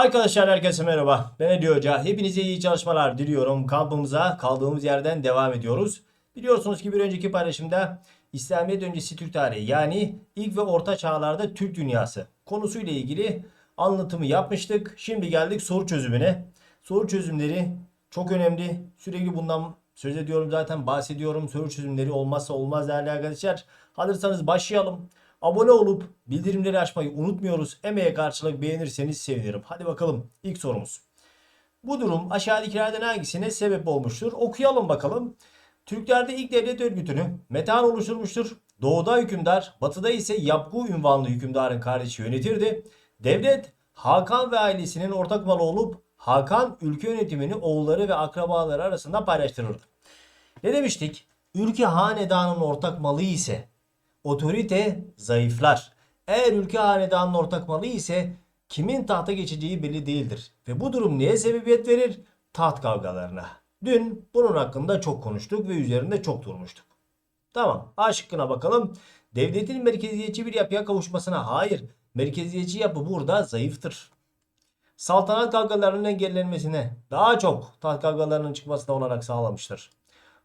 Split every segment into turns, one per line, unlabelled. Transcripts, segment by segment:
Arkadaşlar herkese merhaba. Ben Ali Hoca. Hepinize iyi çalışmalar diliyorum. Kampımıza kaldığımız yerden devam ediyoruz. Biliyorsunuz ki bir önceki paylaşımda İslamiyet öncesi Türk tarihi yani ilk ve orta çağlarda Türk dünyası konusuyla ilgili anlatımı yapmıştık. Şimdi geldik soru çözümüne. Soru çözümleri çok önemli. Sürekli bundan söz ediyorum zaten bahsediyorum. Soru çözümleri olmazsa olmaz değerli arkadaşlar. Hazırsanız başlayalım. Abone olup bildirimleri açmayı unutmuyoruz. Emeğe karşılık beğenirseniz sevinirim. Hadi bakalım ilk sorumuz. Bu durum aşağıdakilerden hangisine sebep olmuştur? Okuyalım bakalım. Türklerde ilk devlet örgütünü Metehan oluşturmuştur. Doğuda hükümdar, batıda ise Yapgu ünvanlı hükümdarın kardeşi yönetirdi. Devlet Hakan ve ailesinin ortak malı olup Hakan ülke yönetimini oğulları ve akrabaları arasında paylaştırırdı. Ne demiştik? Ülke hanedanın ortak malı ise otorite zayıflar. Eğer ülke hanedanın ortak malı ise kimin tahta geçeceği belli değildir. Ve bu durum neye sebebiyet verir? Taht kavgalarına. Dün bunun hakkında çok konuştuk ve üzerinde çok durmuştuk. Tamam. A şıkkına bakalım. Devletin merkeziyetçi bir yapıya kavuşmasına hayır. Merkeziyetçi yapı burada zayıftır. Saltanat kavgalarının engellenmesine daha çok taht kavgalarının çıkmasına olarak sağlamıştır.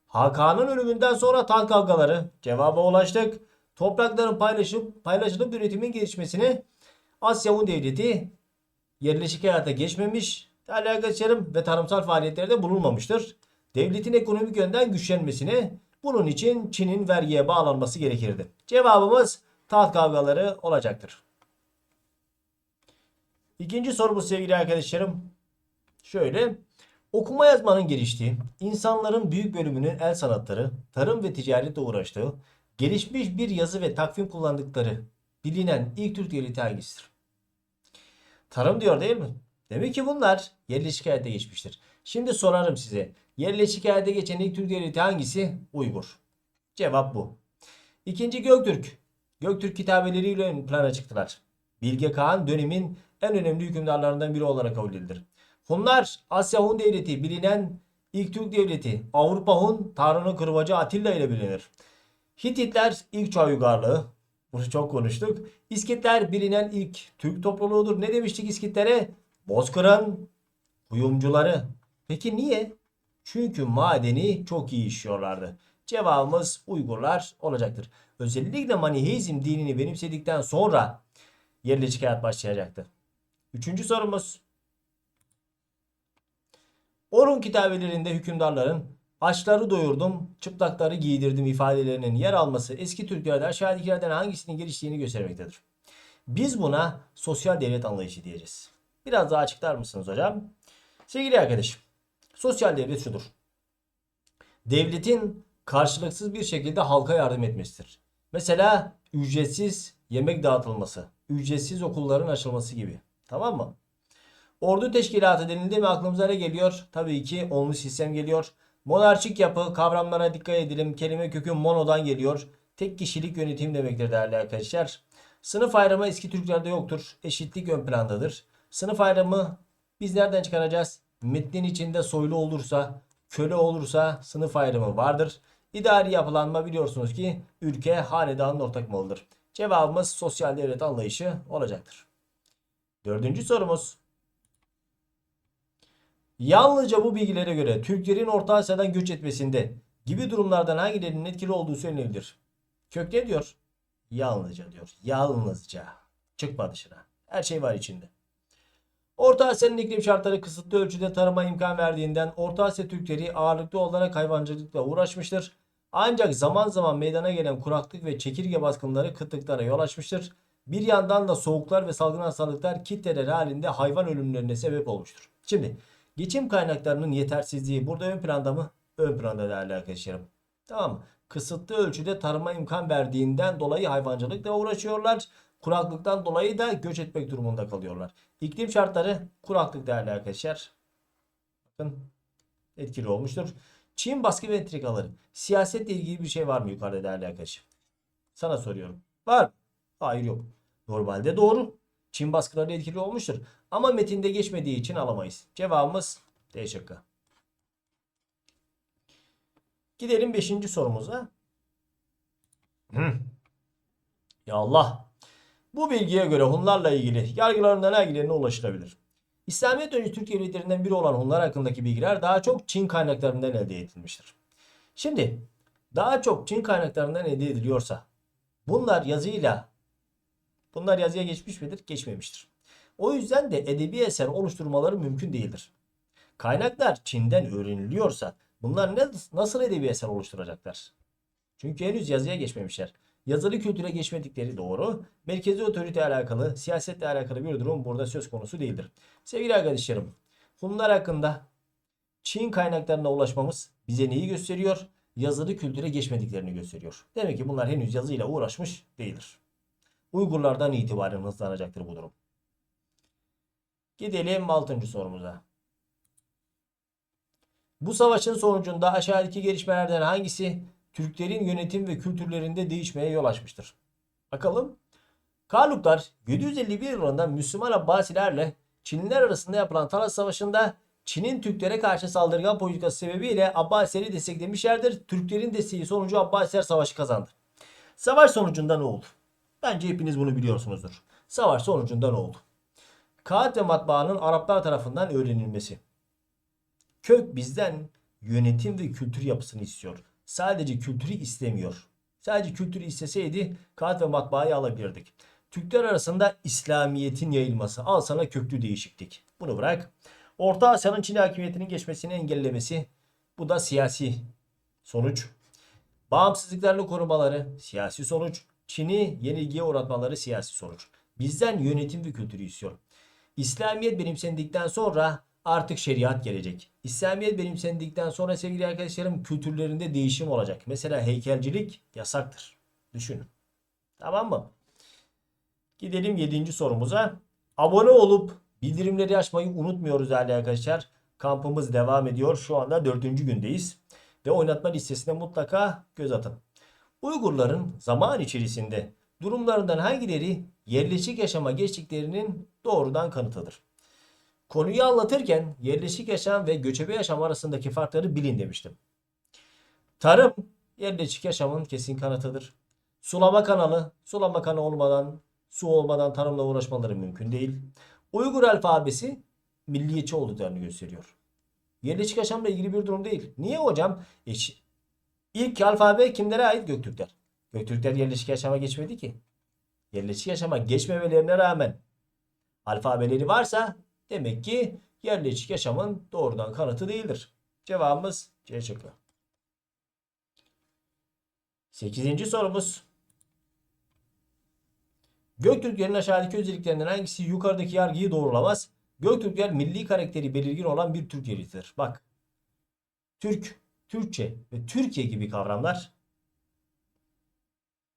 Hakan'ın ölümünden sonra taht kavgaları cevaba ulaştık. Toprakların paylaşıp paylaşılıp üretimin gelişmesine Asya Hun Devleti yerleşik hayata geçmemiş, değerli arkadaşlarım ve tarımsal faaliyetlerde bulunmamıştır. Devletin ekonomik yönden güçlenmesine bunun için Çin'in vergiye bağlanması gerekirdi. Cevabımız taht kavgaları olacaktır. İkinci sorumuz sevgili arkadaşlarım. Şöyle. Okuma yazmanın geliştiği, insanların büyük bölümünün el sanatları, tarım ve ticaretle uğraştığı, gelişmiş bir yazı ve takvim kullandıkları bilinen ilk Türk devleti hangisidir? Tarım diyor değil mi? Demek ki bunlar yerleşik hayata geçmiştir. Şimdi sorarım size. Yerleşik hayata geçen ilk Türk devleti hangisi? Uygur. Cevap bu. İkinci Göktürk. Göktürk kitabeleriyle ön plana çıktılar. Bilge Kağan dönemin en önemli hükümdarlarından biri olarak kabul edilir. Hunlar Asya Hun devleti bilinen ilk Türk devleti. Avrupa Hun Tanrı'nın kırbacı Atilla ile bilinir. Hititler ilk çağ uygarlığı. Bunu çok konuştuk. İskitler bilinen ilk Türk topluluğudur. Ne demiştik İskitlere? Bozkır'ın kuyumcuları. Peki niye? Çünkü madeni çok iyi işliyorlardı. Cevabımız Uygurlar olacaktır. Özellikle Maniheizm dinini benimsedikten sonra yerleşik hayat başlayacaktı. Üçüncü sorumuz. Orhun kitabelerinde hükümdarların açları doyurdum, çıplakları giydirdim ifadelerinin yer alması eski Türklerde aşağıdakilerden hangisinin geliştiğini göstermektedir. Biz buna sosyal devlet anlayışı diyeceğiz. Biraz daha açıklar mısınız hocam? Sevgili arkadaşım, sosyal devlet şudur. Devletin karşılıksız bir şekilde halka yardım etmesidir. Mesela ücretsiz yemek dağıtılması, ücretsiz okulların açılması gibi. Tamam mı? Ordu teşkilatı denildi mi aklımıza ne geliyor? Tabii ki onlu sistem geliyor. Monarşik yapı kavramlara dikkat edelim. Kelime kökü monodan geliyor. Tek kişilik yönetim demektir değerli arkadaşlar. Sınıf ayrımı eski Türklerde yoktur. Eşitlik ön plandadır. Sınıf ayrımı biz nereden çıkaracağız? Metnin içinde soylu olursa, köle olursa sınıf ayrımı vardır. İdari yapılanma biliyorsunuz ki ülke hanedanın ortak malıdır. Cevabımız sosyal devlet anlayışı olacaktır. Dördüncü sorumuz. Yalnızca bu bilgilere göre Türklerin Orta Asya'dan göç etmesinde gibi durumlardan hangilerinin etkili olduğu söylenebilir. Kök ne diyor? Yalnızca diyor. Yalnızca. Çıkma dışına. Her şey var içinde. Orta Asya'nın iklim şartları kısıtlı ölçüde tarıma imkan verdiğinden Orta Asya Türkleri ağırlıklı olarak hayvancılıkla uğraşmıştır. Ancak zaman zaman meydana gelen kuraklık ve çekirge baskınları kıtlıklara yol açmıştır. Bir yandan da soğuklar ve salgın hastalıklar kitleler halinde hayvan ölümlerine sebep olmuştur. Şimdi geçim kaynaklarının yetersizliği burada ön planda mı? Ön planda değerli arkadaşlarım. Tamam mı? Kısıtlı ölçüde tarıma imkan verdiğinden dolayı hayvancılıkla uğraşıyorlar. Kuraklıktan dolayı da göç etmek durumunda kalıyorlar. İklim şartları kuraklık değerli arkadaşlar. Bakın etkili olmuştur. Çin baskı ve entrikaları. Siyasetle ilgili bir şey var mı yukarıda değerli arkadaşım? Sana soruyorum. Var? Hayır yok. Normalde doğru. Çin baskıları etkili olmuştur. Ama metinde geçmediği için alamayız. Cevabımız D şıkkı. Gidelim 5. sorumuza. Hı. Ya Allah. Bu bilgiye göre Hunlarla ilgili yargılarından hangilerine ulaşılabilir? İslamiyet öncesi Türk devletlerinden biri olan Hunlar hakkındaki bilgiler daha çok Çin kaynaklarından elde edilmiştir. Şimdi daha çok Çin kaynaklarından elde ediliyorsa bunlar yazıyla bunlar yazıya geçmiş midir? Geçmemiştir. O yüzden de edebi eser oluşturmaları mümkün değildir. Kaynaklar Çin'den öğreniliyorsa bunlar ne, nasıl edebi eser oluşturacaklar? Çünkü henüz yazıya geçmemişler. Yazılı kültüre geçmedikleri doğru. Merkezi otorite alakalı, siyasetle alakalı bir durum burada söz konusu değildir. Sevgili arkadaşlarım, Hunlar hakkında Çin kaynaklarına ulaşmamız bize neyi gösteriyor? Yazılı kültüre geçmediklerini gösteriyor. Demek ki bunlar henüz yazıyla uğraşmış değildir. Uygurlardan itibaren hızlanacaktır bu durum. Gidelim 6. sorumuza. Bu savaşın sonucunda aşağıdaki gelişmelerden hangisi Türklerin yönetim ve kültürlerinde değişmeye yol açmıştır? Bakalım. Karluklar 751 yılında Müslüman Abbasilerle Çinliler arasında yapılan Talas Savaşı'nda Çin'in Türklere karşı saldırgan politikası sebebiyle Abbasileri desteklemişlerdir. Türklerin desteği sonucu Abbasiler savaşı kazandı. Savaş sonucunda ne oldu? Bence hepiniz bunu biliyorsunuzdur. Savaş sonucunda ne oldu? Kağıt ve matbaanın Araplar tarafından öğrenilmesi. Kök bizden yönetim ve kültür yapısını istiyor. Sadece kültürü istemiyor. Sadece kültürü isteseydi kağıt ve matbaayı alabilirdik. Türkler arasında İslamiyet'in yayılması. Al sana köklü değişiklik. Bunu bırak. Orta Asya'nın Çin hakimiyetinin geçmesini engellemesi. Bu da siyasi sonuç. Bağımsızlıklarını korumaları siyasi sonuç. Çin'i yenilgiye uğratmaları siyasi sonuç. Bizden yönetim ve kültürü istiyor. İslamiyet benimsendikten sonra artık şeriat gelecek. İslamiyet benimsendikten sonra sevgili arkadaşlarım kültürlerinde değişim olacak. Mesela heykelcilik yasaktır. Düşünün. Tamam mı? Gidelim 7. sorumuza. Abone olup bildirimleri açmayı unutmuyoruz değerli arkadaşlar. Kampımız devam ediyor. Şu anda 4. gündeyiz. Ve oynatma listesine mutlaka göz atın. Uygurların zaman içerisinde durumlarından hangileri yerleşik yaşama geçtiklerinin doğrudan kanıtıdır. Konuyu anlatırken yerleşik yaşam ve göçebe yaşam arasındaki farkları bilin demiştim. Tarım yerleşik yaşamın kesin kanıtıdır. Sulama kanalı, sulama kanalı olmadan, su olmadan tarımla uğraşmaları mümkün değil. Uygur alfabesi milliyetçi olduklarını gösteriyor. Yerleşik yaşamla ilgili bir durum değil. Niye hocam? E, ilk alfabe kimlere ait? Göktürkler. Göktürkler yerleşik yaşama geçmedi ki. Yerleşik yaşama geçmemelerine rağmen alfabeleri varsa demek ki yerleşik yaşamın doğrudan kanıtı değildir. Cevabımız C şıkkı. 8. sorumuz. Göktürklerin aşağıdaki özelliklerinden hangisi yukarıdaki yargıyı doğrulamaz? Göktürkler milli karakteri belirgin olan bir Türk yeritidir. Bak. Türk, Türkçe ve Türkiye gibi kavramlar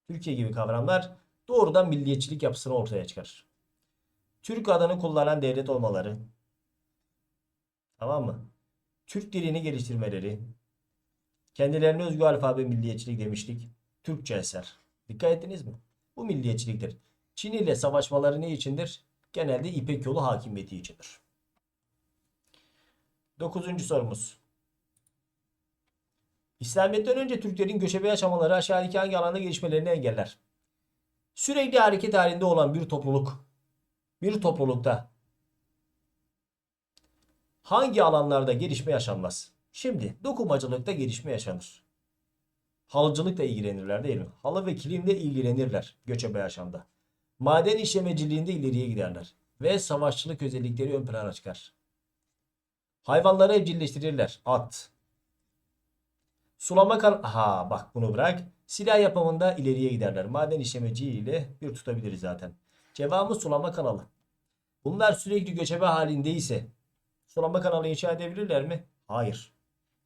Türkiye gibi kavramlar doğrudan milliyetçilik yapısını ortaya çıkarır. Türk adını kullanan devlet olmaları, tamam mı? Türk dilini geliştirmeleri, kendilerine özgü alfabe milliyetçilik demiştik. Türkçe eser. Dikkat ettiniz mi? Bu milliyetçiliktir. Çin ile savaşmaları ne içindir? Genelde İpek yolu hakimiyeti içindir. Dokuzuncu sorumuz. İslamiyet'ten önce Türklerin göçebe yaşamaları aşağıdaki hangi alanda gelişmelerini engeller? Sürekli hareket halinde olan bir topluluk, bir toplulukta hangi alanlarda gelişme yaşanmaz? Şimdi dokumacılıkta gelişme yaşanır. Halıcılıkla ilgilenirler değil mi? Halı ve kilimle ilgilenirler göçebe yaşamda. Maden işlemeciliğinde ileriye giderler. Ve savaşçılık özellikleri ön plana çıkar. Hayvanları evcilleştirirler. At. Sulama kan... Aha bak bunu bırak. Silah yapımında ileriye giderler. Maden işlemeciliğiyle bir tutabiliriz zaten. Cevabımız sulama kanalı. Bunlar sürekli göçebe halindeyse sulama kanalı inşa edebilirler mi? Hayır.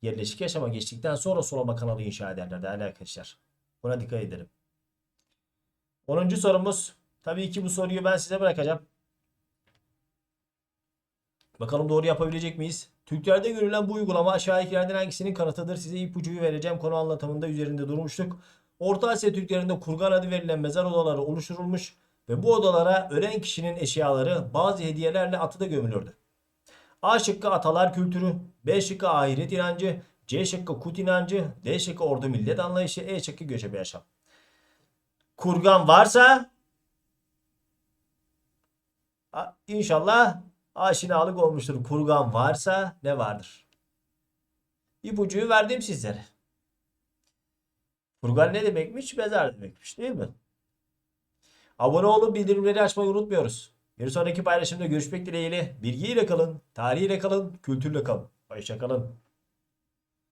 Yerleşik yaşama geçtikten sonra sulama kanalı inşa ederler değerli arkadaşlar. Buna dikkat edelim. 10. sorumuz. Tabii ki bu soruyu ben size bırakacağım. Bakalım doğru yapabilecek miyiz? Türklerde görülen bu uygulama aşağıdakilerden hangisinin kanıtıdır? Size ipucuyu vereceğim. Konu anlatımında üzerinde durmuştuk. Orta Asya Türklerinde kurgan adı verilen mezar odaları oluşturulmuş ve bu odalara ölen kişinin eşyaları bazı hediyelerle atıda gömülürdü. A şıkkı atalar kültürü, B şıkkı ahiret inancı, C şıkkı kut inancı, D şıkkı ordu millet anlayışı, E şıkkı göçebe yaşam. Kurgan varsa inşallah aşinalık olmuştur. Kurgan varsa ne vardır? İpucuyu verdim sizlere. Kurgan ne demekmiş? Mezar demekmiş değil mi? Abone olup bildirimleri açmayı unutmuyoruz. Bir sonraki paylaşımda görüşmek dileğiyle bilgiyle kalın, tarihiyle kalın, kültürle kalın. Hoşçakalın.